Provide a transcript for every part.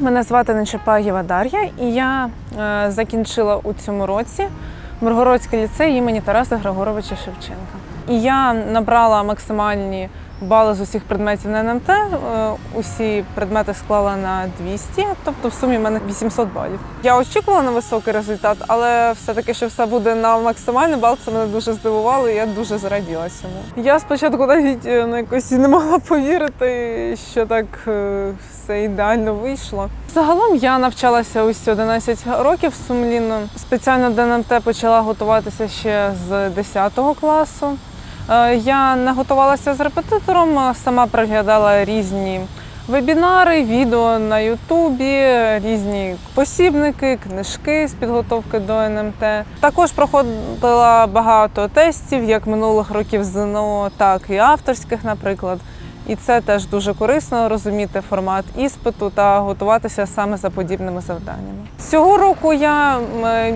Мене звати Нечапаєва Дар'я, і я е, закінчила у цьому році Миргородський ліцей імені Тараса Григоровича Шевченка. І я набрала максимальні бали з усіх предметів на НМТ. Е, усі предмети склала на 200, тобто в сумі в мене 800 балів. Я очікувала на високий результат, але все-таки, що все буде на максимальний бал, це мене дуже здивувало, і я дуже зраділа цьому. Я спочатку навіть е, ну, якось не могла повірити, що так е, все ідеально вийшло. Загалом я навчалася ось 11 років сумлінно. Спеціально до НМТ почала готуватися ще з 10 класу. Е, Я не готувалася з репетитором, сама приглядала різні вебінари, відео на Ютубі, різні посібники, книжки з підготовки до НМТ. Також проходила багато тестів, як минулих років ЗНО, так і авторських, наприклад. І це теж дуже корисно розуміти формат іспиту та готуватися саме за подібними завданнями. Цього року я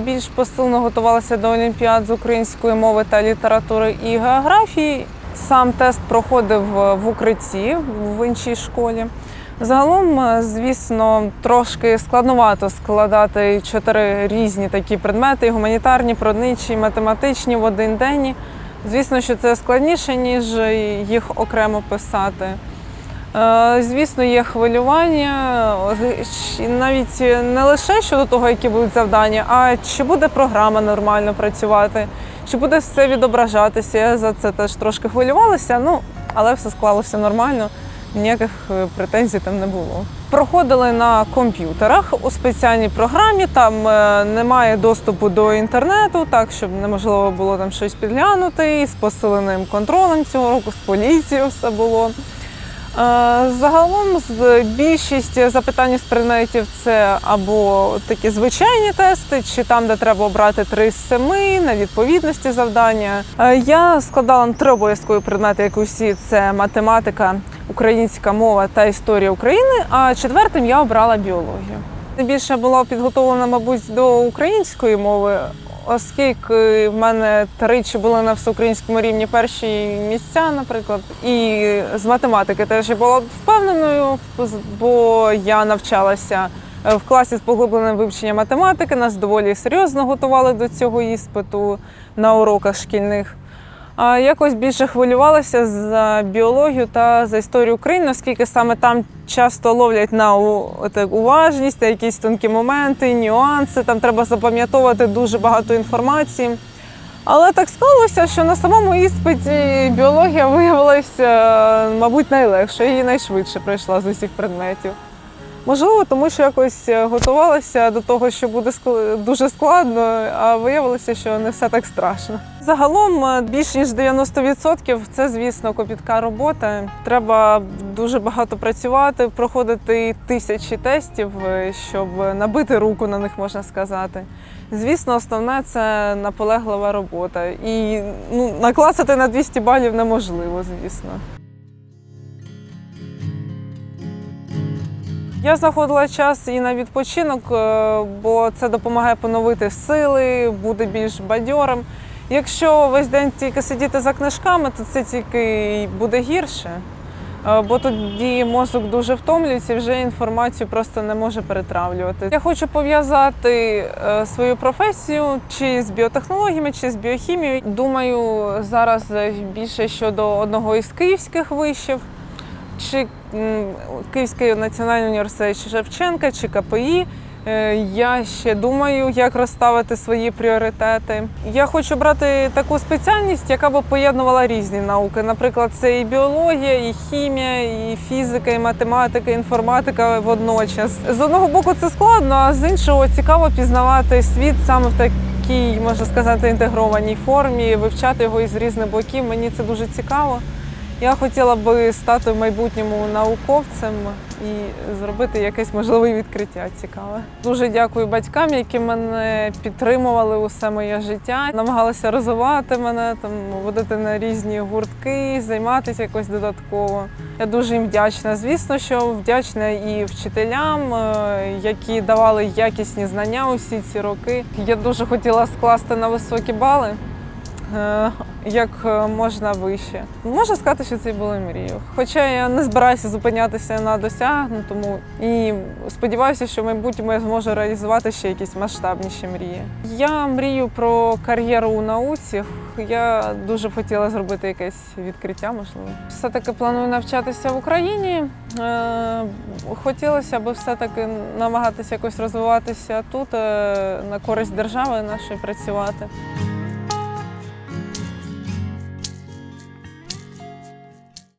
більш посилено готувалася до олімпіад з української мови та літератури і географії. Сам тест проходив в укритті в іншій школі. Загалом, е, звісно, трошки складновато складати чотири різні такі предмети: гуманітарні, природничі, математичні в один день. Звісно, що це складніше, ніж їх окремо писати. Е, Звісно, є хвилювання, навіть не лише щодо того, які будуть завдання, а чи буде програма нормально працювати, чи буде все відображатися. Я за це теж трошки хвилювалася, ну, але все склалося нормально, ніяких е, претензій там не було. Проходили на комп'ютерах у спеціальній програмі, там е, немає доступу до інтернету, так щоб неможливо було там щось підглянути. З посиленим контролем цього року, з поліцією все було. Е, Загалом більшість запитань з предметів це або такі звичайні тести, чи там, де треба обрати три з семи на відповідності завдання. Е, Я складала три обов'язкові предмети, як усі це математика, українська мова та історія України. А четвертим я обрала біологію. Найбільше була підготовлена, мабуть, до української мови, оскільки в мене тричі були на всеукраїнському рівні перші місця, наприклад, і з математики теж я була впевненою, бо я навчалася в класі з поглибленим вивченням математики. Нас доволі серйозно готували до цього іспиту на уроках шкільних. Якось більше хвилювалася за біологію та за історію України, оскільки саме там часто ловлять на уважність, та якісь тонкі моменти, нюанси. Там треба запам'ятовувати дуже багато інформації. Але так склалося, що на самому іспиті біологія виявилася, е, мабуть, найлегшою і найшвидше пройшла з усіх предметів. Можливо, тому що якось е, готувалася до того, що буде дуже складно, а виявилося, що не все так страшно. Загалом е, більш ніж 90% це, звісно, копітка робота. Треба дуже багато працювати, проходити тисячі тестів, е, щоб набити руку на них, можна сказати. Звісно, основне це наполеглива робота. І ну, накласти на 200 балів неможливо, звісно. Я знаходила час і на відпочинок, е, бо це допомагає поновити сили, бути більш бадьорим. Якщо весь день тільки сидіти за книжками, то це тільки буде гірше. Е, Бо тоді мозок дуже втомлюється і вже інформацію просто не може перетравлювати. Я хочу пов'язати е, свою професію чи з біотехнологіями, чи з біохімією. Думаю, зараз більше щодо одного із київських вишів чи Київський національний університет чи Шевченка, чи КПІ. Е, Я ще думаю, як розставити свої пріоритети. Я хочу брати таку спеціальність, яка б поєднувала різні науки. Наприклад, це і біологія, і хімія, і фізика, і математика, і інформатика водночас. З одного боку це складно, а з іншого цікаво пізнавати світ саме в такій, можна сказати, інтегрованій формі, вивчати його із різних боків. Мені це дуже цікаво. Я хотіла би стати в майбутньому науковцем і зробити якесь можливе відкриття цікаве. Дуже дякую батькам, які мене підтримували усе моє життя, намагалися розвивати мене, там водити на різні гуртки, займатися якось додатково. Я дуже їм вдячна. Звісно, що вдячна і вчителям, е, які давали якісні знання усі ці роки. Я дуже хотіла скласти на високі бали. Як е, можна вище. Можна сказати, що це були мрією. Хоча я не збираюся зупинятися на досягнутому і сподіваюся, що в майбутньому я зможу реалізувати ще якісь масштабніші мрії. Я мрію про кар'єру у науці. Я дуже хотіла зробити якесь відкриття, можливо. Все-таки планую навчатися в Україні. Е, Хотілося б все-таки намагатися якось розвиватися тут, е, на користь держави нашої працювати.